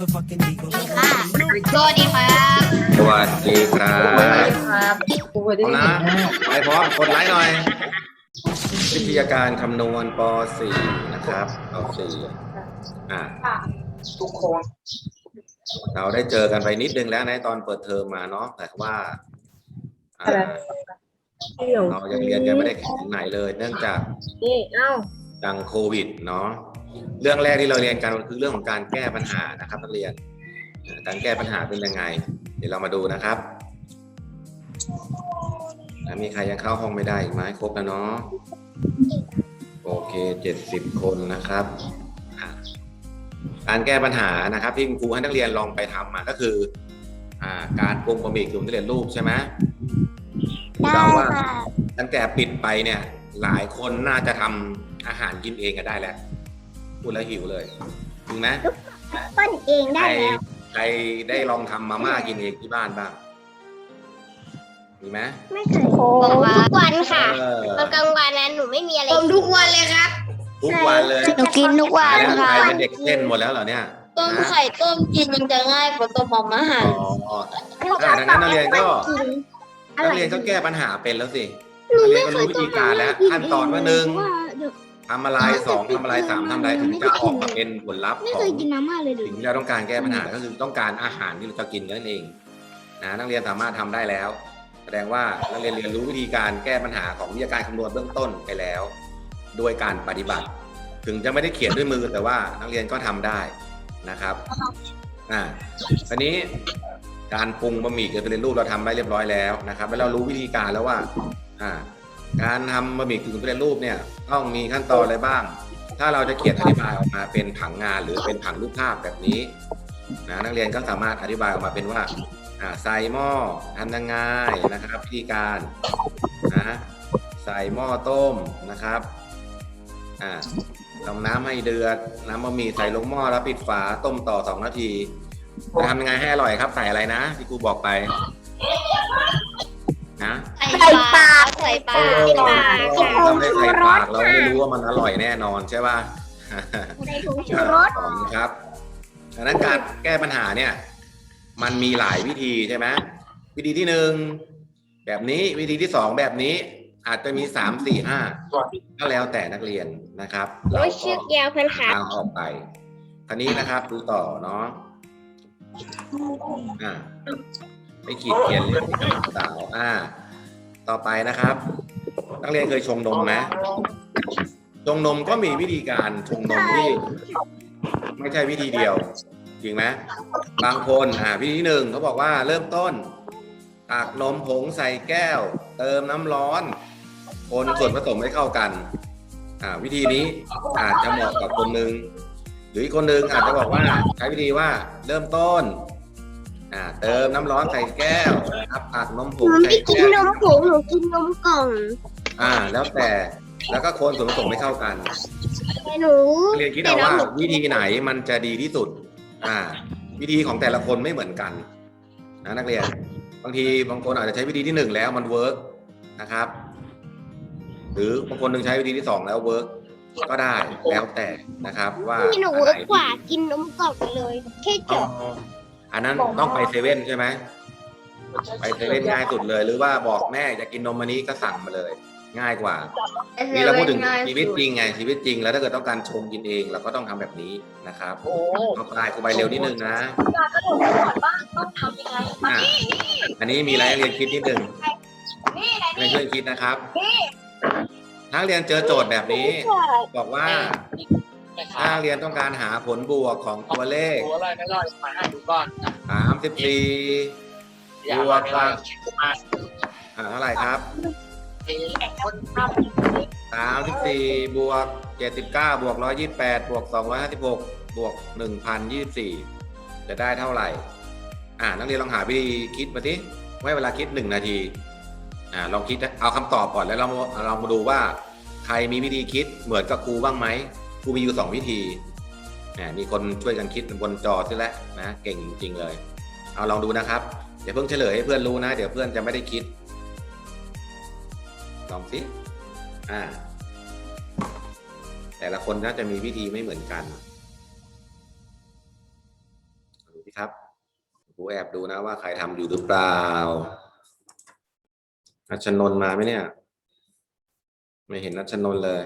motherfucking eagle. ค่ะสวัสดีครับสวัสดีครับครับกูได้เอานะไปพร้อมกดไลค์หน่อย วิทยาการคำนวณป .4 นะครับป .4 อ่าทุกคนเราได้เจอกันไปนิดนึงแล้วในตอนเปิดเทอมมาเนาะแต่ว่าอ่าเดี๋ยวเรายังเรียนกันไม่ได้ถึงไหนเลย เนื่องจากนี่เอ้า ดังโควิดเนาะเรื่องแรกที่เราเรียนกันคือเรื่องของการแก้ปัญหานะครับนักเรียนอ่าการแก้ปัญหาเป็นยังไง เดี๋ยวเรามาดูนะครับอ่ามีใครยังเข้าห้องไม่ได้อีกไหมครบแล้วเนาะโอเคเจ็ดสิบคนนะครับอ่าการแก้ปัญหานะครับ ที่คุณครูให้นักเรียนลองไปทำมาก็คืออ่าการปรุงบะหมี่กึ่งสำเร็จรูปใช่ไหมเราว่าตั้งแต่ปิดไปเนี่ยหลายคนน่าจะทำ อาหารกินเองก็ได้แล้วพูดแล้วหิวเลยจริงไหมต้นเองใคได้รแล้วใครได้ลองทำมาม่ากินเองที่บ้านบ้างมีไหมไม่เคยผมทุกวันค่ะเออตอนกลางวันนั้นหนูไม่มีอะไรผมทุกวันเลยครับทุกวันเลยหนูกินทุกวันแล้วใคค่ะรเป็นเด็กเส้นหมดแล้วเหรอเนี่ยต้มนะไข่ต้มกินมันจะง่ายกว่าต้มหม่อมอาหารอ๋ออ่าดังนั้นนักเรียนก็อนัร่กอยเรียนก็แก้ปัญหาเป็นแล้วสินักเรียนก็รู้วิธีการแล้วขั้นตอนว่าหนึ่ง ทำอะไรสองทำอะไรสามทำอะไรถึงจะออกมาเป็นผลลัพธ์ไม่ขอเคงยกินมาม่าเลยเลยสิ่งที่เราต้องการแก้ปัญหาก็คือต้องการอาหารที่เราจะกินนั่นเองนะนักเรียนสามารถทำได้แล้ว แสดงว่านักเรียนเรียนรู้วิธีการแก้ปัญหาของวิทยาการคำนวณเบื้องต้นไปแล้ว โดยการปฏิบัติ ถึงจะไม่ได้เขียนด้วยมือแต่ว่านักเรียนก็ทำได้นะครับอ่าทีนี้การปรุงบะหมี่กึ่งสำเร็จรูปเราทำได้เรียบร้อยแล้วนะครับแล้วเรารู้วิธีการแล้วว่าอ่า การทำบะหมี่กึ่งสำเร็จรูปเนี่ยต้องมีขั้นตอนอะไรบ้าง ถ้าเราจะเขียนอธิบายออกมาเป็นผังงานหรือเป็นผังรูปภาพแบบนี้นะนักเรียนก็สามารถอธิบายออกมาเป็นว่าใส่หม้อทำยังไงนะครับวิธีการนะใส่หม้อต้มนะครับอ่าทำน้ำให้เดือดน้ำบะหมี่ใส่ลงหม้อแล้วปิดฝาต้มต่อสองนาทีจะทำยังไงให้อร่อยครับใส่อะไรนะที่ครูบอกไปนะ ใส่ปลาใส่ปลาเออใส่ปลาเราไม่ได้ใส่ปากเราไม่รู้ว่ามันอร่อยแน่นอนใช่ป่ะในถุงชูรส ของครับดังนั้นการแก้ปัญหาเนี่ย มันมีหลายวิธีใช่ไหมวิธีที่หนึ่งแบบนี้วิธีที่สองแบบนี้อาจจะมีสามสี่ห้าก็แล้วแต่นักเรียนนะครับเราโอ้ยก็เชือกยาวพันขาทางออกไปทีนี้นะครับดูต่อเนาะอ่าไม่ขีดเขียนเลยสาวอ่า ต่อไปนะครับ นักเรียนเคยชงนมไหมชงนมก็มีวิธีการชงนมที่ ไม่ใช่วิธีเดียว จริงไหมบางคนอ่าวิธีที่หนึ่งเขาบอกว่าเริ่มต้นตักนมผงใส่แก้ว เติมน้ำร้อน คนส่วนผสมให้เข้ากันอ่าวิธีนี้อาจจะเหมาะกับคนหนึ่งหรืออีกคนหนึ่งอาจจะบอกว่าใช้วิธีว่าเริ่มต้น อ่าเติมน้ำร้อนใส่แก้วนะครับตักนมผหงนูใส่ไม่กินแก้วนมผงหนูกินนมกล่องอ่า แล้วแต่แล้วก็คนส่วนผสมไม่เข้ากัน แต่หนูนักเรียนคิดเอาว่าวิธีไหนมันจะดีที่สุด อ่า วิธีของแต่ละคนไม่เหมือนกันนะนักเรียน บางทีบางคนอาจจะใช้วิธีที่หนึ่งแล้วมันเวิร์กนะครับ หรือบางคนหนึ่งใช้วิธีที่สองแล้วเวิร์กก็ได้แล้วแต่นะครับ ว่าที่หนูอันเวิไหร์นกกว่ากินนมกล่องเลย แค่จอ๋อบ อันนั้นต้องไปเซเว่นใช่ไหมไปเซเว่นง่ายสุดเลย หรือว่าบอกแม่จะกินนมอันนี้ก็สั่งมาเลย ง่ายกว่า นี่เราพูดถึงชีวิตจริงไงชีวิตจริง แล้วถ้าเกิดต้องการชงกินเองเราก็ต้องทำแบบนี้นะครับโอ้เข้าไปครูไปเร็วนิดนึงนะก็ต้องบอกว่าต้องทำยังไงอะอันนี้มีอะไรให้เรียนคิดนิดนึงให้ช่วยคิดนะครับถ้าเรียนเจอโจทย์แบบนี้ บอกว่า ถ้าเรียนต้องการหาผลบวกของตัวเลข ตัวอะไรไม่รอดมาให้ดูก่อน34 อย่าบวกมากับอ่าเท่าไหร่ครับคนท34 บวก 79 บวก 128 บวก 256 บวก 1,024 จะได้เท่าไหร่ อ่านักเรียนลองหาวิธีคิดมาสิไว้เวลาคิด 1 นาที อ่าลองคิดเอาคำตอบก่อนแล้วเราเราลองมาดูว่า ใครมีวิธีคิดเหมือนกับครูบ้างไหม ครูมีอยู่สองวิธีอ่มีคนช่วยกันคิดบนจอซิแล้วนะ เก่งจริงเลย เอาลองดูนะครับเดี๋ยวเพิ่งเฉลยให้เพื่อนรู้นะ เดี๋ยวเพื่อนจะไม่ได้คิด ลองสิอ่า แต่ละคนน่าจะมีวิธีไม่เหมือนกันดูสิครับครูแอบดูนะว่าใครทำอยู่หรือเปล่านัชนน์มาไหมเนี่ย ไม่เห็นนัชนน์เลย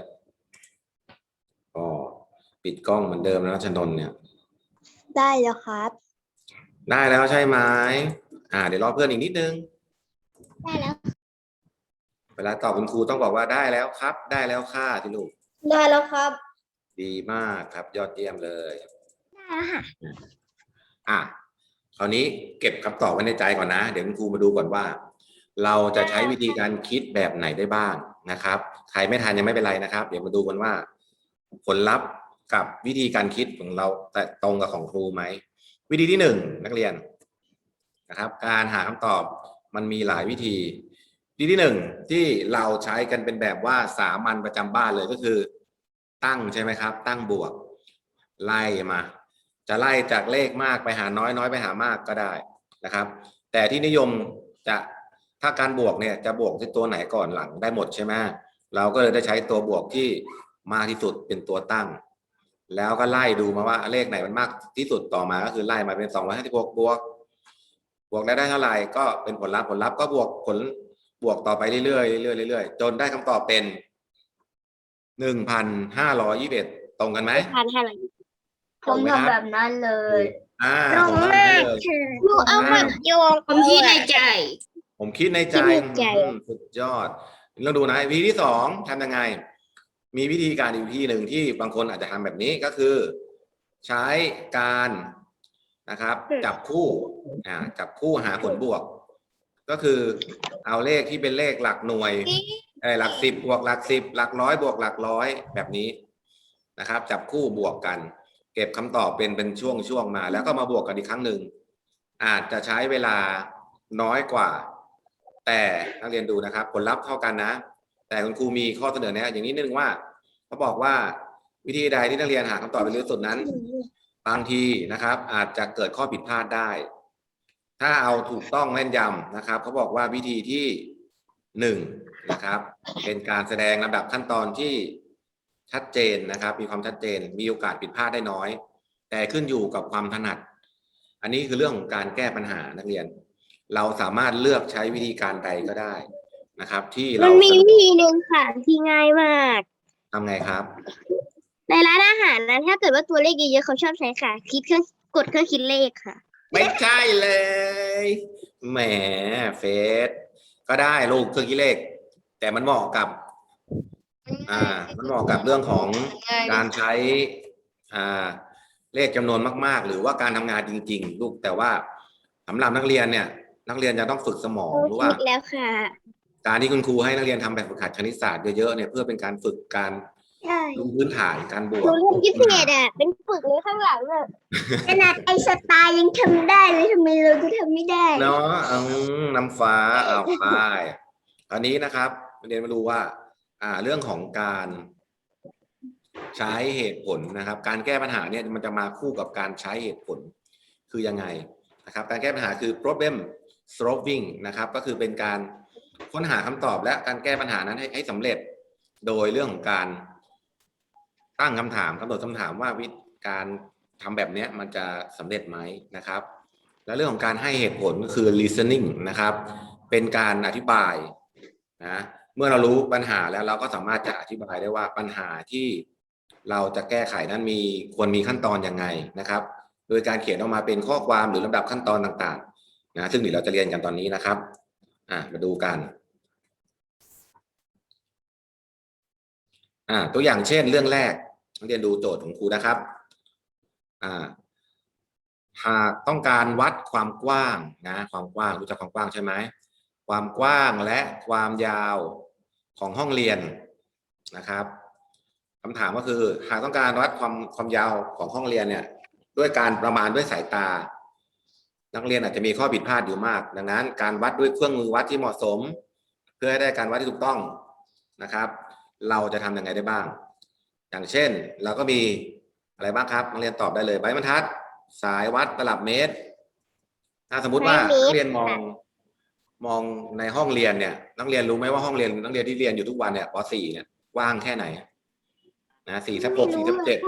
ปิดกล้องเหมือนเดิมนะนัชนนท์เนี่ย ได้แล้วครับ ได้แล้วใช่ไหมอ่า เดี๋ยวรอเพื่อนอีกนิดนึง ได้แล้ว เวลาตอบคุณครูต้องบอกว่าได้แล้วครับ ได้แล้วค่ะที่ลูก ได้แล้วครับ ดีมากครับยอดเยี่ยมเลย ได้แล้วค่ะ อะคราวนี้เก็บคำตอบไว้ในใจก่อนนะ เดี๋ยวคุณครูมาดูก่อนว่า เราจะใช้วิธีการคิดแบบไหนได้บ้างนะครับ ใครไม่ทันยังไม่เป็นไรนะครับ เดี๋ยวมาดูกันว่า ผลลัพธ์ กับวิธีการคิดของเราแต่ตรงกับของครูไหม วิธีที่หนึ่งนักเรียนนะครับ การหาคำตอบมันมีหลายวิธี วิธีที่หนึ่งที่เราใช้กันเป็นแบบว่าสามัญประจำบ้านเลยก็คือ ตั้งใช่ไหมครับ ตั้งบวก ไล่มา จะไล่จากเลขมากไปหาน้อยน้อยไปหามากก็ได้นะครับ แต่ที่นิยมจะถ้าการบวกเนี่ยจะบวกที่ตัวไหนก่อนหลังได้หมดใช่ไหมเราก็เลยได้ใช้ตัวบวกที่มากที่สุดเป็นตัวตั้ง แล้วก็ไล่ดูมาว่าเลขไหนมันมากที่สุดต่อมาก็คือไล่มาเป็นสองร้อยห้าสิบหกบวก บวกแล้วได้เท่าไหร่ก็เป็นผลลัพธ์ผลลัพธ์ก็บวกผลบวกต่อไปเรื่อยๆเรื่อยๆเรื่อยๆจนได้คำตอบเป็นหนึ่งพันห้าร้อยยี่สิบเอ็ดตรงกันไหมทานอะไรผมทำแบบนั้นเลยอ่าตรงผมมากเลยค่ะหนูเอามาโยงผมคิดในใจ ผมคิดในใจคิดในใจอืมสุดยอดเราดูนะวิธีที่สองทำยังไง มีวิธีการอีกวิธีหนึ่งที่บางคนอาจจะทำแบบนี้ก็คือ ใช้การนะครับ จับคู่อ่าจับคู่หาผลบวก ก็คือเอาเลขที่เป็นเลขหลักหน่วยเออหลักสิบบวกหลักสิบหลักร้อยบวกหลักร้อยแบบนี้นะครับ จับคู่บวกกัน เก็บคำตอบเป็นเป็นช่วงช่วงๆมา แล้วก็มาบวกกันอีกครั้งหนึ่งอาจจะใช้เวลาน้อยกว่า แต่นักเรียนดูนะครับ ผลลัพธ์เท่ากันนะ แต่คุณครูมีข้อเสนอแนะอย่างนี้นึงว่าเขาบอกว่าวิธีใดที่นักเรียนหาคำตอบเป็นเร็วสุดนั้น บางทีนะครับ อาจจะเกิดข้อผิดพลาดได้ ถ้าเอาถูกต้องแม่นยำนะครับเขาบอกว่าวิธีที่หนึ่งนะครับ เป็นการแสดงลำดับขั้นตอนที่ชัดเจนนะครับ มีความชัดเจน มีโอกาสผิดพลาดได้น้อย แต่ขึ้นอยู่กับความถนัด อันนี้คือเรื่องของการแก้ปัญหานักเรียน เราสามารถเลือกใช้วิธีการใดก็ได้ นะครับ ที่มัเรานมีวิธีหนึ่งค่ะที่ง่ายมาก ทำไงครับ ในร้านอาหารนั้นถ้าเกิดว่าตัวเลขเยอะๆเขาชอบใช้ค่ะ คิดเครื่องกดเครื่องคิดเลขค่ะ ไม่ใช่เลยแหมเฟสก็ได้ลูกเครื่องคิดเลข แต่มันเหมาะกับ อ่า มันเหมาะกับเรื่องของการใช้ อ่า เลขจำนวนมาก ๆ หรือว่าการทำงานจริง ๆ ลูกแต่ว่าสำหรับนักเรียนเนี่ย นักเรียนจะต้องฝึกสมองหรือว่า คิดแล้วค่ะ การที่คุณครูให้นักเรียนทำแบบฝึกหัดคณิตศาสตร์เยอะๆเนี่ยเพื่อเป็นการฝึกการใช่รู้พื้นฐานการบหวนูกเรียนพิเศษอะเป็นฝึกเลยข้างหลังอะขนาดไอสไตล์ยังทำได้เลยทำไมเราจะทำไม่ได้เนาะอืมน้ำฟ้าเอาไปคราวนี้นะครับเรียนมาดูว่า อ่าเรื่องของการใช้เหตุผลนะครับ การแก้ปัญหาเนี่ยมันจะมาคู่กับการใช้เหตุผลคือยังไงนะครับ การแก้ปัญหาคือ problem solving นะครับ ก็คือเป็นการ ค้นหาคำตอบและการแก้ปัญหานั้นให้ให้สำเร็จโดยเรื่องของการตั้งคำถามกำหนดคำถามว่าวิธีการทำแบบนี้มันจะสำเร็จไหมนะครับ และเรื่องของการให้เหตุผลก็คือ listening นะครับ เป็นการอธิบายนะเมื่อเรารู้ปัญหาแล้วเราก็สามารถจะอธิบายได้ว่าปัญหาที่เราจะแก้ไขนั้นมีควรมีขั้นตอนยังไงนะครับ โดยการเขียนออกมาเป็นข้อความหรือลำดับขั้นตอนต่างๆนะซึ่งเดี๋ยวเราจะเรียนกันตอนนี้นะครับ อ่ามาดูกันอ่าตัวอย่างเช่นเรื่องแรกนักเรียนดูโจทย์ของครูนะครับอ่าหากต้องการวัดความกว้างนะความกว้างรู้จักความกว้างใช่ไหมความกว้างและความยาวของห้องเรียนนะครับคำถามก็คือหากต้องการวัดความความยาวของห้องเรียนเนี่ยด้วยการประมาณด้วยสายตา นักเรียนอาจจะมีข้อผิดพลาดอยู่มาก ดังนั้น การวัดด้วยเครื่องมือวัดที่เหมาะสม เพื่อให้ได้การวัดที่ถูกต้องนะครับ เราจะทำยังไงได้บ้าง อย่างเช่น เราก็มีอะไรบ้างครับนักเรียนตอบได้เลยใบบรรทัด สายวัดตลับเมตร ถ้าสมมุติว่าไม้เมตรนักเรียนมองมองในห้องเรียนเนี่ย นักเรียนรู้ไหมว่าห้องเรียนนักเรียนที่เรียนอยู่ทุกวันเนี่ยป .4 เนี่ยกว้างแค่ไหนนะสี่ทับหกสี่ทับเจ็ด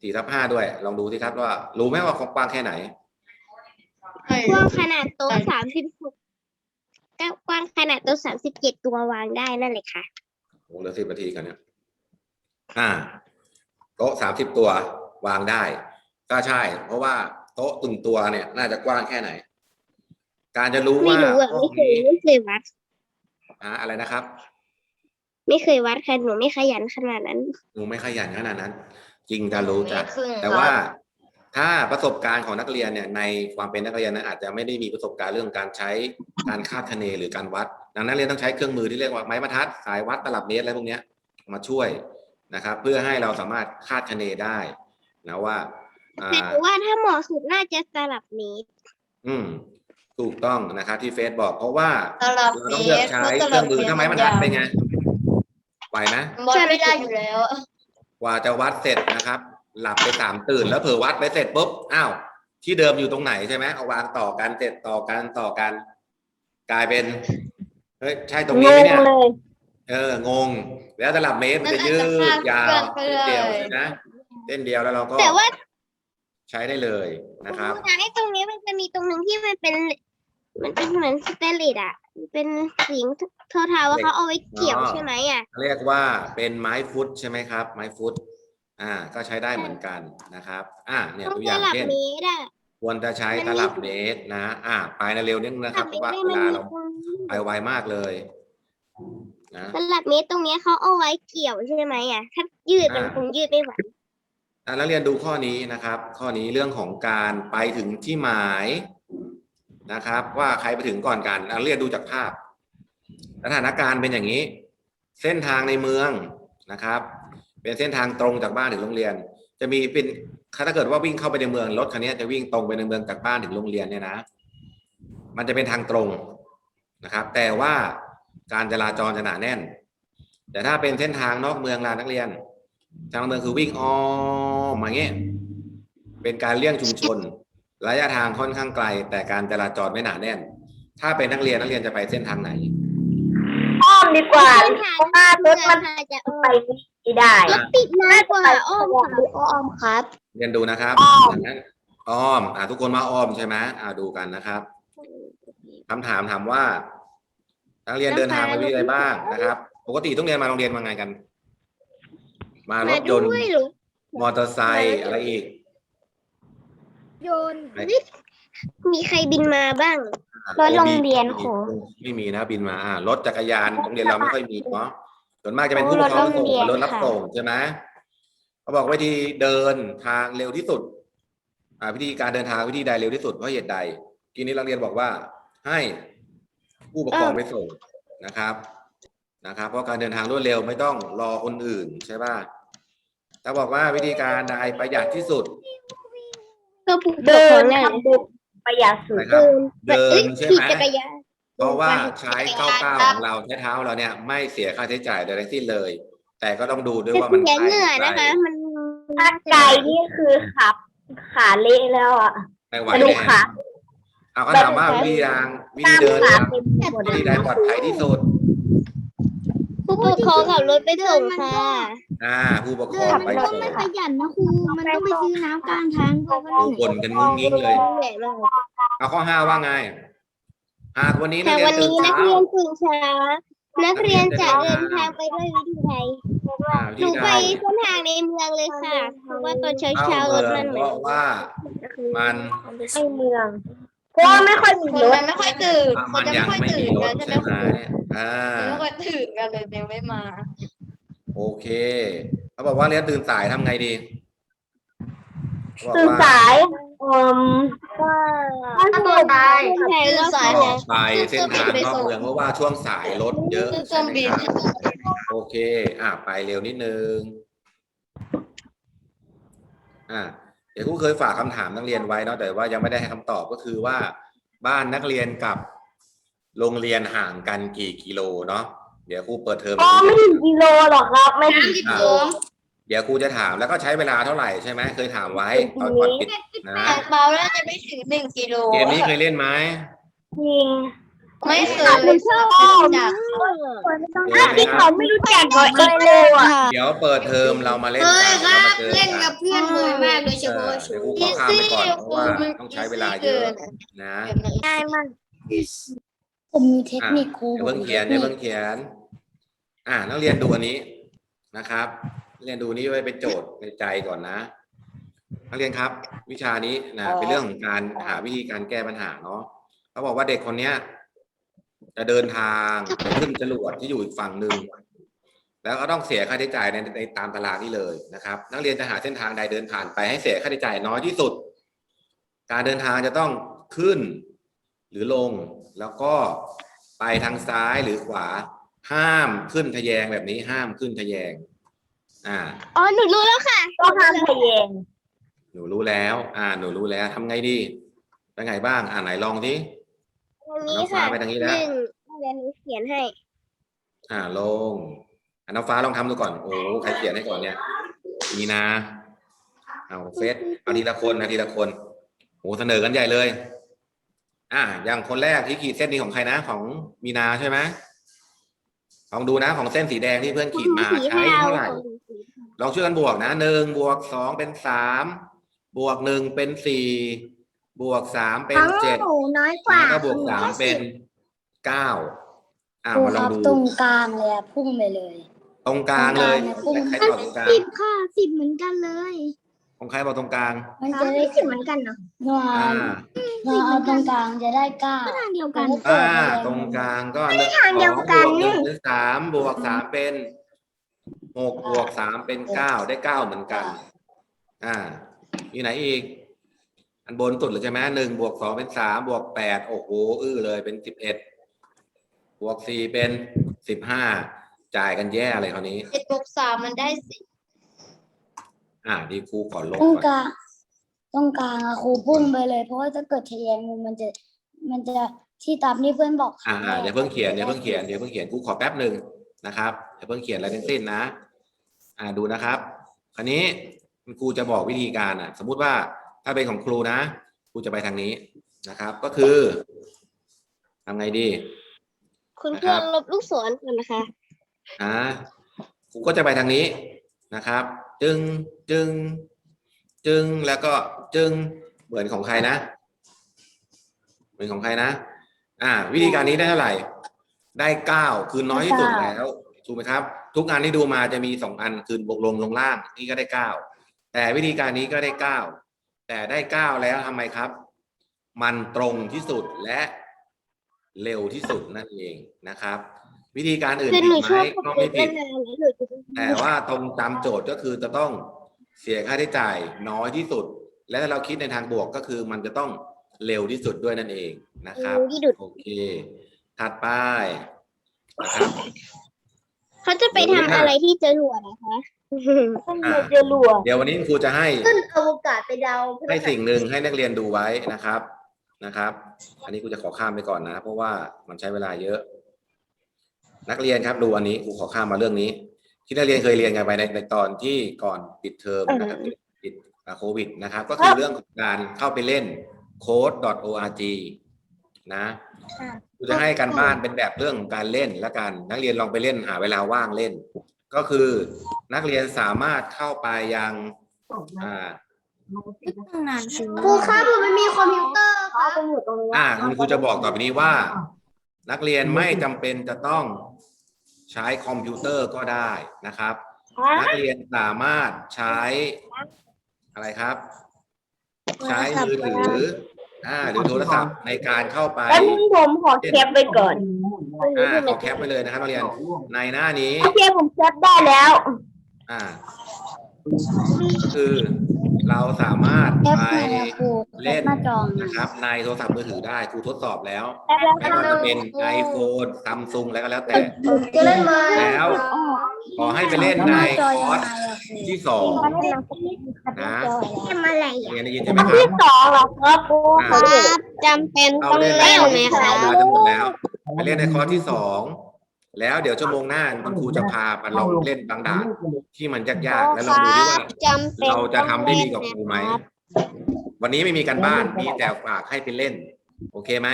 สี่ทับห้าด้วย ลองดูสิครับว่ารู้ไหมว่าความกว้างแค่ไหน กว้างขนาดโต๊ะสามสิบหกกว้างขนาดโต๊ะสามสิบเจ็ดตัววางได้นั่นเลยค่ะโอ้เหลือสิบนาทีกันเนี่ยอ่า โต๊ะสามสิบตัววางได้ ก็ใช่ เพราะว่าโต๊ะตึงตัวเนี่ย น่าจะกว้างแค่ไหน การจะรู้ไม่ว่ารู้อะห้อไม่งเคยนี้ไม่เคยวัดอ่าอะไรนะครับ ไม่เคยวัดค่ะหนูไม่ขยันขนาดนั้น หนูไม่ขยันขนาดนั้น จริงจะรู้จ้ะครึ่งแต่ว่า ถ้าประสบการณ์ของนักเรียนเนี่ยในความเป็นนักเรียนนั้นอาจจะไม่ได้มีประสบการณ์เรื่องการใช้การคาดคะเนหรือการวัด ดังนั้นนักเรียนต้องใช้เครื่องมือที่เรียกว่าไม้บรรทัด สายวัดตลับเมตรอะไรพวกเนี้ยมาช่วยนะครับ เพื่อให้เราสามารถคาดคะเนได้นะว่าอ่าแต่หนูว่าถ้าเหมาะสุดน่าจะสลับเมตรอืมถูกต้องนะครับที่เฟซบอก เพราะว่าตลับเราเมต้องเลือกตรใช้เครื่องมือถ้าไม้บรรทัดเป็นไงไหวไหมวัดไม่ได้อยู่แล้ว กว่าจะวัดเสร็จนะครับ หลับไปสามตื่นแล้วเผลอวัดไปเสร็จปุ๊บอ้าวที่เดิมอยู่ตรงไหนใช่ไหมเอาวางต่อกันเสร็จต่อกันต่อกัน กลายเป็นเฮ้ยใช่ตรงนี้ไหมเนี่ยเอองง แล้วตลับเมตรมันจะยืดยาวเส้นเดียวใช่ไหมเส้นเดียวแล้วเราก็แต่ว่าใช้ได้เลยนะครับหนูอยากให้ตรงนี้มันจะมีตรงหนึ่งที่มันเป็น มันเป็นเหมือนสเตนเลสอะ เป็นสีเทาๆว่าเขาเอาไว้เกี่ยวอ๋อใช่ไหมอะเรียกว่าเป็นไม้ฟุตใช่ไหมครับ ไม้ฟุต อ่าก็ใช้ได้เหมือนกันนะครับอ่าเนี่ยต้องตัวอสย่างลับเช่นเมตรอะควรจะใช้มันมีตลับเมตรนะอ่าไปนะเร็วนิดนึงนะครับเพราะว่าสเวลับลาเมเราตรมันมีไปไวมากเลยนะสลับเมตรตรงเนี้ยเขาเอาไว้เกี่ยวใช่ไหมอะถ้ายืดมันอ่าคงยืดไม่ไหวอะแล้วเรียนดูข้อนี้นะครับ ข้อนี้เรื่องของการไปถึงที่หมายนะครับ ว่าใครไปถึงก่อนกันอะเรียนดูจากภาพ สถานการณ์เป็นอย่างนี้ เส้นทางในเมืองนะครับ เป็นเส้นทางตรงจากบ้านถึงโรงเรียน จะมีเป็นถ้าเกิดว่าวิ่งเข้าไปในเมืองรถคันนี้จะวิ่งตรงไปในเมืองจากบ้านถึงโรงเรียนเนี่ยนะ มันจะเป็นทางตรงนะครับ แต่ว่าการจราจรจะหนาแน่น แต่ถ้าเป็นเส้นทางนอกเมืองลานนักเรียน ทางเมืองคือวิ่งอ้อมมาอย่างเงี้ยเป็นการเลี่ยงชุมชน ระยะทางค่อนข้างไกล แต่การจราจรไม่หนาแน่น ถ้าเป็นนักเรียนนักเรียนจะไปเส้นทางไหน มดีกว่าเส้นทางเพราะว่ารถมันค่ะจะไปไม่ได้รถติดนานกว่าอ้อมค่ะอ้อมครับ เรียนดูนะครับอ้อมดังนั้นอ้อม อ่าทุกคนมาอ้อมใช่ไหมอ่าดูกันนะครับคำถามถามว่านักเรียนเดินทางมาวิทยาลัยบ้างนะครับ ปกติต้องเรียนมาโรงเรียนมาไงกัน มารมาถยนต์ด้วยหรือมอเตอร์ไซค์อะไรอีกโยน มีใครบินมาบ้างอะรถโรงเรียนไม่ขมีอไม่มีนะบินมาอ่ารถจักรยานโรงเรียนเราไม่ค่อยมีเนาะส่วนมากจะเป็นโอ้ผู้ปกครองรถโรงเรียนส่งรถรับค่ะส่งใช่ไหมเขาบอกวิธีเดินทางเร็วที่สุด อ่าวิธีการเดินทางวิธีใดเร็วที่สุดเพราะเหตุใดทีนี้นักเรียนบอกว่า ให้ผู้ปกครองไปส่งนะครับนะครับ เพราะการเดินทางรวดเร็วไม่ต้องรอคนอื่นใช่ป่ะถ้าบอกว่าวิธีการใดประหยัดที่สุด ก็ผู้ปกเดิครอนงนั่นทำบุญ ประหยัดสุดนะครับ เดินเดินอ้ยใช่ขี่ไหม จักรยาน เพราะว่าใช้ก้าวก้าวของเราใช้เท้าเราเนี่ยไม่เสียค่าใช้จ่ายใดทั้งสิ้นเลย แต่ก็ต้องดูด้วยจะว่ามันเสียไกลเหงื่อไกลนะคะ มันถ้าไก่นี่คือขับขาเละแล้วอะ ไม่ไหวกระดูกแน่ขา เอาก็ถามว่าวิธีทางวิตาธีมเดินขาทางเป็นหมดวิธีใดปลอดภัยที่สุด ผู้ปกครองขับรถไปส่งค่ะ อ่า ผู้ปกครองไปส่งขยันนะครู มันต้องไปซื้อน้ำกลางทางด้วยดูบ่นกันงุ้งงิ้งเลยเหนื่อยมากเอาข้อห้าว่าไงหากวันนี้นัแต่กเรียวันนตื่นนี้นักเช้าเรียนตื่นเช้านักเรียนจะเดินทางไปด้วยวิธีใดอ่าหวินูธีไปใดเส้นทางในเมืองเลยค่ะ เพราะว่าตอนเช้าเข้าเช้าเมืรอถงมันเหเพมือนราะว่ามันในเมืองเพราะว่าไม่ค่อยมีคนรถมันไม่ค่อยตื่น อะคมันนจะยัไม่งค่อยไม่ตื่มีนรกัถนใช่ใช่ไหไหมมอ่าไม่ค่อยตื่นกันเลยยังไม่มา โอเคเขาบอกว่าเรียนตื่นสายทำไงดีเขาบอกตื่นว่าสายอืมว่าถ้าตัวตายเส้นทางรอบสายเมืออองกไปเส้นทางนอกเมืองเพราะว่าช่วงสายรถเยอะขึ้นเครื่องบินใช่ไหมครับโอเค อะไปเร็วนิดนึง อะเดี๋ยวครูเคยฝากคำถามนักเรียนไว้เนาะแต่ว่ายังไม่ได้ให้คำตอบก็คือว่า บ้านนักเรียนกับโรงเรียนห่างกันกี่กิโลเนาะ เดี๋ยวครูเปิดเทอมอ๋อไม่ถึงกิโลหรอกครับ ไม่ถึงที่อะโค้งเดี๋ยวครูจะถามแล้วก็ใช้เวลาเท่าไหร่ใช่ไหมเคยถามไว้ตอนก่อนปิดนะอ่างเปาน่าจะไม่ถึงหนึ่งกิโลเกมนี้เคยเล่นไหมจริงไม่เคยผมชอบจากเดี๋ยวที่นะคเขารับไม่รู้จักกับเอ็กโลอะเดี๋ยวเปิดเทอมเรามาเล่นเคกันยคเรารับมาเจอเล่นกักับบเพื่อนบ่อยมากโดยเฉเอพาะอชูเดี๋ยวครูขอข้ามไปก่อนเพราะว่าต้องใช้เวลาเยอะนะง่ายมาก ผมมีเทคอะนิคครูเดี๋ยวเพิ่งเขียนเดี๋ยวเพิ่งเขียน อ่านักเรียนดูอันนี้นะครับนักเรียนดูนี้ไว้เป็นโจทย์ในใจก่อนนะนักเรียนครับ วิชานี้นะเป็นเรื่องของการหาวิธีการแก้ปัญหาเนาะเขาบอกว่าเด็กคนเนี้ย จะเดินทางไปขึ้นจรวดที่อยู่อีกฝั่งหนึ่งแล้วก็ต้องเสียค่าใช้จ่ายในในตามตารางนี้เลยนะครับ นักเรียนจะหาเส้นทางใดเดินผ่านไปให้เสียค่าใช้จ่ายน้อยที่สุด การเดินทางจะต้องขึ้น หรือลง แล้วก็ไปทางซ้ายหรือขวา ห้ามขึ้นทะแยงแบบนี้ห้ามขึ้นทะแยง อ่า อ๋อ หนูรู้แล้วค่ะก็ห้ามทะเยงหนูรู้แล้ว อ่า หนูรู้แล้วทำไงดีเป็นไงบ้าง อ่าไหนลองดิทางนี้ค่ะน้องฟ้าไปทางนี้แล้วหนึ่งเดี๋ยวหนูเขียนให้ อ่าลงอ่าน้องฟ้าลองทำดูก่อน โอ้โหใครเขียนให้ก่อนเนี่ยมีนา เอาเฟซเอาทีละคนนะทีละคนโอ้เสนอกันใหญ่เลย อ่าอย่างคนแรกที่ขีดเส้นนี้ของใครนะของมีนาใช่ไหมลองดูนะของเส้นสีแดงที่เพื่อนขีดมาสีใช้เทาเท่าไหร่ลองช่วยกันบวกนะหนึ่งบวกสองเป็นสามบวกหนึ่งเป็นสี่บวกสามเป็นเจ็ดหนูน้อยกว่าแล้วก็บวกสามเป็นเก้าอ่าครูมาลคองรับดูตรงกลางเลยอะพุ่งไปเลย ตรงกลางเลยตรงกลางใครตอบตรงกลางสิบค่ะสิบเหมือนกันเลย ของใครบอกตรงกลาง มันสาจะมได้สิบเหมือนกันเนาะนวอ่านวเอาตรงกลางจะได้เก้าก็ทางเดียวกัน อ่า ตรงกลางก็หนึ่งทางเดียวกันสองบวกหนึ่งเป็นสามบวกสามเป็นหกบวกสามเป็นเก้าได้เก้าเหมือนกัน อ่ามีไหนอีก อันบนสุดเลยใช่ไหมหนึ่งบวกสองเป็นสามบวกแปดโอ้โหอื้อเลยเป็นสิบเอ็ดบวกสี่เป็นสิบห้าจ่ายกันแย่เลยคราวนี้ เจ็ดบวกสามมันได้สิบ อ่าดีครูขอลบตรงก่อนกลางตรงกลางอะครูพุ่งไปเลย เพราะว่าถ้าเกิดทะแยงมุมมันจะมันจะที่ตามที่เพื่อนบอกอ่าอ่าเดี๋ยวเพิ่งเขียนเดี๋ยวเพิ่งเขียนเดี๋ยวเพิ่งเขียนครูขอแป๊บหนึ่งนะครับเดี๋ยวเพิ่งเขียนอะไรทั้งสิ้นนะ อ่าดูนะครับ คราวนี้คุณครูจะบอกวิธีการอะ สมมุติว่าถ้าเป็นของครูนะครูจะไปทางนี้นะครับ ก็คือทำไงดี คุณเพื่อนลบลูกศรก่อนนะคะ อ่าครูก็จะไปทางนี้ นะครับ จึงจึง จึงแล้วก็จึงเหมือนของใครนะ เหมือนของใครนะ อ่า วิธีการนี้ได้เท่าไหร่ ได้เก้าคือน้อยที่สุดแล้วถูกไหมครับ ทุกงานที่ดูมาจะมีสองอันคือบวกลงลงล่างนี่ก็ได้เก้าแต่วิธีการนี้ก็ได้เก้าแต่ได้เก้าแล้วทำไมครับ มันตรงที่สุดและเร็วที่สุดนั่นเองนะครับ วิธีการอื่นคือผิหนูดชไหมอบก็ไม่ผิดนานๆแล้วหนูจะแต่ว่าตรงตามโจทย์ก็คือจะต้องเสียค่าใช้จ่ายน้อยที่สุด และถ้าเราคิดในทางบวกก็คือมันจะต้องเร็วที่สุดด้วยนั่นเองนะครับที่ดุดโอเค ถัดไปนะครับ เขาจะไปทำอะไรที่จรวดนะคะมันเลยจะรัวเดี๋ยววันนี้ครูจะให้ขึ้นอวกาศไปดาวให้สิ่งหนึ่งให้นักเรียนดูไว้นะครับนะครับ อันนี้ครูจะขอข้ามไปก่อนนะ เพราะว่ามันใช้เวลาเยอะ นักเรียนครับดูอันนี้ครูขอข้ามมาเรื่องนี้ ที่นักเรียนเคยเรียนกันไปในในตอนที่ก่อนปิดเทอมนะครับปิดปิดอ่าโควิดนะครับ ก็คือเรื่องของการเข้าไปเล่น code.org นะครูจะให้การบ้านเป็นแบบเรื่องของการเล่นและกัน นักเรียนลองไปเล่นหาเวลาว่างเล่น ก็คือนักเรียนสามารถเข้าไปยังอ่าครูครับผมไม่มีคอมพิวเตอร์ครับอ่าคุณครูจะบอกต่อไปนี้ว่า นักเรียนไม่จำเป็นจะต้องใช้คอมพิวเตอร์ก็ได้นะครับ นักเรียนสามารถใช้อะไรครับ ใช้มือถืออ่าหรือโทรศัพท์ในการเข้าไปแล้วนึงผมขอแคปไว้ก่อนอ่าขอแคปไปเลยนะครับนักเรียนในหน้านี้โอเคผมแคปได้แล้ว อ่าก็คือ เราสามารถแอปไปมานะครูแอเล่ปนหน้าจอนะนะครับในโทรศัพท์มือถือได้ครูทดสอบแล้วแล้วไม่ว่าจะเป็น iPhone Samsung อะไรก็แล้วแต่จะเล่นมาแล้ว ขอให้ไปเล่นในจอคยัองร์สไงอะครูที่สองนะทำอะไรเรียนได้ยินใช่ไหมครัที่บสองเหรอครับครูอ่าครับจำเป็นเราต้องเล่นเล่นไหมในคคอรัร์สบเราจะหมดแล้วไปเล่นในคอร์สที่สอง แล้วเดี๋ยวชั่วโมงหน้าคุณครูจะพาไปลองเล่นบางด่านที่มันยากๆแล้วลองดูดิว่าจำเป็นเราจะทำได้ดีกว่าครูไหม วันนี้ไม่มีการบ้านมีแต่ฝากให้ไปเล่น โอเคไหม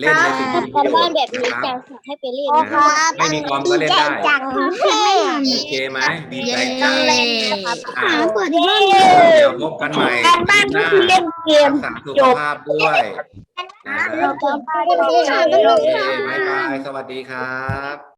เล่นในสิ่งที่มีปการระโยบ้าชนน์แบบนี้นะคจัรับงฝากให้ไปเล่นนะไม่มีคอมก็เล่นได้จังเท่โอเคไหมดีใจจังเย้อะเปิดที่บ้านเดี๋ยวพบกันใหม่การบ้านก็คือเล่นเกมรักษาสุขภาพด้วยนะเราจะโอเคบ๊ายบายสวัสดีครับ